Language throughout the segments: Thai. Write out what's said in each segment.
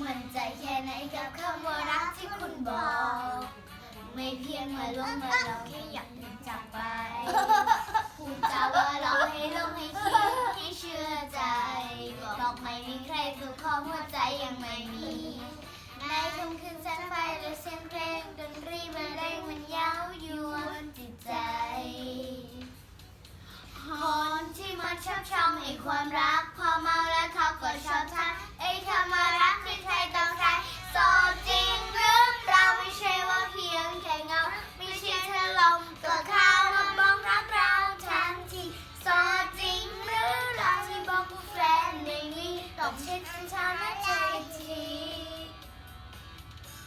มันใจแค่ไหนกับคำว่ารักที่คุณบอก ไม่เพียงมาล่วงมาเราแค่อยากจะจากไปพูดจาว่าเราให้ลงให้คิดให้เชื่อใจ บอกไม่มีใครสู่ข้อหัวใจยังไม่มีในค่ำคืน นี้ต้องเช็คสัญชาติใจอีกที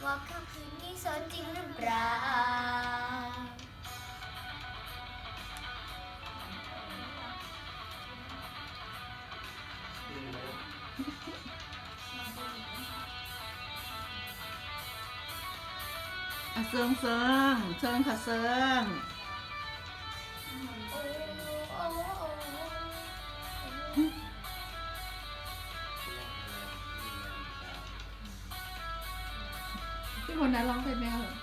ว่าค่ำคืนนี้สดจริงหรือเปล่าอะเซิงเซิงเซิงค่ะเซิง โอ้ พี่คนนั้นร้องเป็นแมวเหรอ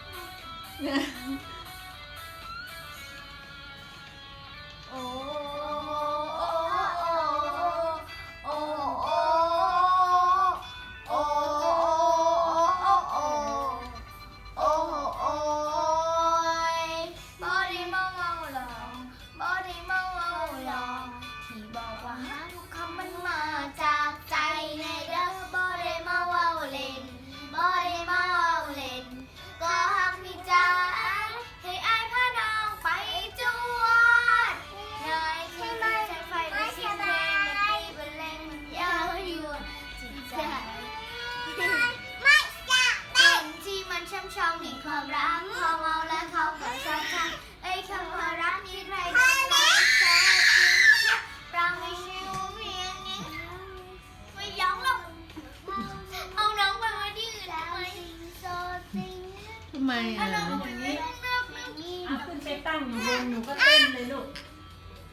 ไมถ้าอะน้องไปไว้ข้างนอกนี่เอาขึ้นไปตั้งอยู่บนหนูก็เต้นเลยลูก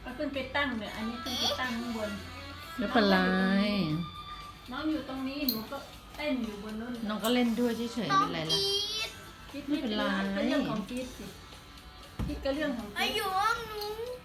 เอาขึ้นไปตั้งเนี่ยอันนี้ขึ้นไปตั้งข้างบน ไม่เป็นไรน้องอยู่ตรงนี้หนูก็เต้นอยู่บนนู้นน้องก็เล่นด้วยเฉยๆน้อไม่งเป็นไรกล่ะรีดคิดไม่เป็นไร เป็นเรื่องของคิดสิคิดก็เรื่องของไปคิด อยู่ห้องนู้น